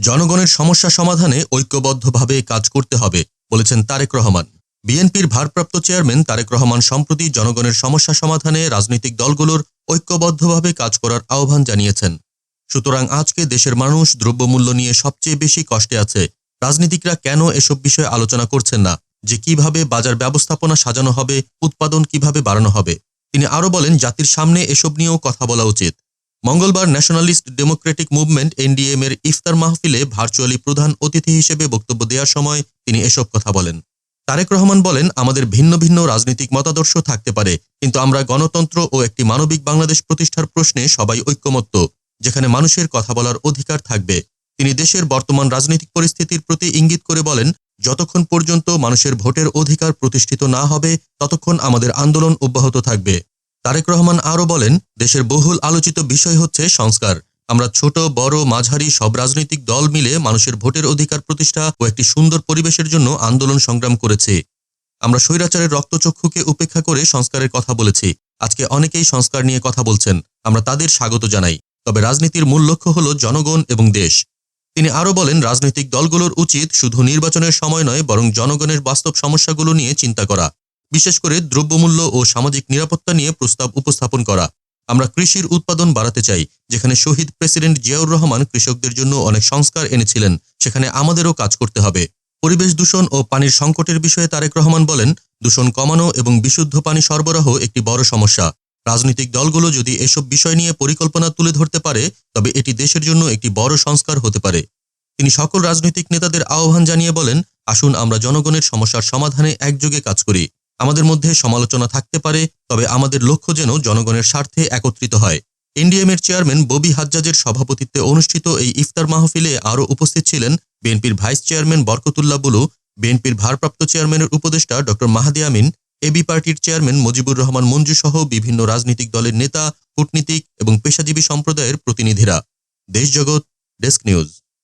জনগণের সমস্যা সমাধানে ঐক্যবদ্ধভাবে কাজ করতে হবে, বলেছেন তারেক রহমান। বিএনপির ভারপ্রাপ্ত চেয়ারম্যান তারেক রহমান সম্প্রতি জনগণের সমস্যা সমাধানে রাজনৈতিক দলগুলোর ঐক্যবদ্ধভাবে কাজ করার আহ্বান জানিয়েছেন। সুতরাং আজকে দেশের মানুষ দ্রব্যমূল্য নিয়ে সবচেয়ে বেশি কষ্টে আছে। রাজনীতিকরা কেন এসব বিষয়ে আলোচনা করছেন না? যে কীভাবে বাজার ব্যবস্থাপনা সাজানো হবে, উৎপাদন কীভাবে বাড়ানো হবে? তিনি আরও বলেন, জাতির সামনে এসব নিয়েও কথা বলা উচিত। মঙ্গলবার ন্যাশনালিস্ট ডেমোক্রেটিক মুভমেন্ট এনডিএম এর ইফতার মাহফিলে ভার্চুয়ালি প্রধান অতিথি হিসেবে বক্তব্য দেওয়ার সময় তিনি এসব কথা বলেন। তারেক রহমান বলেন, আমাদের ভিন্ন ভিন্ন রাজনৈতিক মতাদর্শ থাকতে পারে, কিন্তু আমরা গণতন্ত্র ও একটি মানবিক বাংলাদেশ প্রতিষ্ঠার প্রশ্নে সবাই ঐক্যমত্য, যেখানে মানুষের কথা বলার অধিকার থাকবে। তিনি দেশের বর্তমান রাজনৈতিক পরিস্থিতির প্রতি ইঙ্গিত করে বলেন, যতক্ষণ পর্যন্ত মানুষের ভোটের অধিকার প্রতিষ্ঠিত না হবে, ততক্ষণ আমাদের আন্দোলন অব্যাহত থাকবে। তারেক রহমান আরও বলেন, দেশের বহুল আলোচিত বিষয় হচ্ছে সংস্কার। আমরা ছোট, বড়, মাঝারি, সব রাজনৈতিক দল মিলে মানুষের ভোটের অধিকার প্রতিষ্ঠা ও একটি সুন্দর পরিবেশের জন্য আন্দোলন সংগ্রাম করেছে। আমরা স্বৈরাচারের রক্তচক্ষুকে উপেক্ষা করে সংস্কারের কথা বলেছি। আজকে অনেকেই সংস্কার নিয়ে কথা বলছেন। আমরা তাদের স্বাগত জানাই। তবে রাজনীতির মূল লক্ষ্য হল জনগণ এবং দেশ। তিনি আরও বলেন, রাজনৈতিক দলগুলোর উচিত শুধু নির্বাচনের সময় নয়, বরং জনগণের বাস্তব সমস্যাগুলো নিয়ে চিন্তা করা। বিশেষ করে দ্রব্যমূল্য ও সামাজিক নিরাপত্তা নিয়ে প্রস্তাব উপস্থাপন করা। আমরা কৃষির উৎপাদন বাড়াতে চাই, যেখানে শহীদ প্রেসিডেন্ট জিয়াউর রহমান কৃষকদের জন্য অনেক সংস্কার এনেছিলেন, সেখানে আমাদেরও কাজ করতে হবে। পরিবেশ দূষণ ও পানির সংকটের বিষয়ে তারেক রহমান বলেন, দূষণ কমানো এবং বিশুদ্ধ পানি সরবরাহ একটি বড় সমস্যা। রাজনৈতিক দলগুলো যদি এসব বিষয় নিয়ে পরিকল্পনা তুলে ধরতে পারে, তবে এটি দেশের জন্য একটি বড় সংস্কার হতে পারে। তিনি সকল রাজনৈতিক নেতাদের আহ্বান জানিয়ে বলেন, আসুন আমরা জনগণের সমস্যার সমাধানে একযোগে কাজ করি। আমাদের মধ্যে সমালোচনা থাকতে পারে, তবে আমাদের লক্ষ্য যেন জনগণের স্বার্থে একত্রিত হয়। এনডিএম এর চেয়ারম্যান ববি হাজ্জাজের সভাপতিত্বে অনুষ্ঠিত এই ইফতার মাহফিলে আরও উপস্থিত ছিলেন বিএনপির ভাইস চেয়ারম্যান বরকতুল্লাহ বুলু, বিএনপির ভারপ্রাপ্ত চেয়ারম্যানের উপদেষ্টা ড. মাহাদি আমিন, এবি পার্টির চেয়ারম্যান মুজিবুর রহমান মঞ্জু সহ বিভিন্ন রাজনৈতিক দলের নেতা, কূটনীতিক এবং পেশাজীবী সম্প্রদায়ের প্রতিনিধিরা। Deshjagat desk news.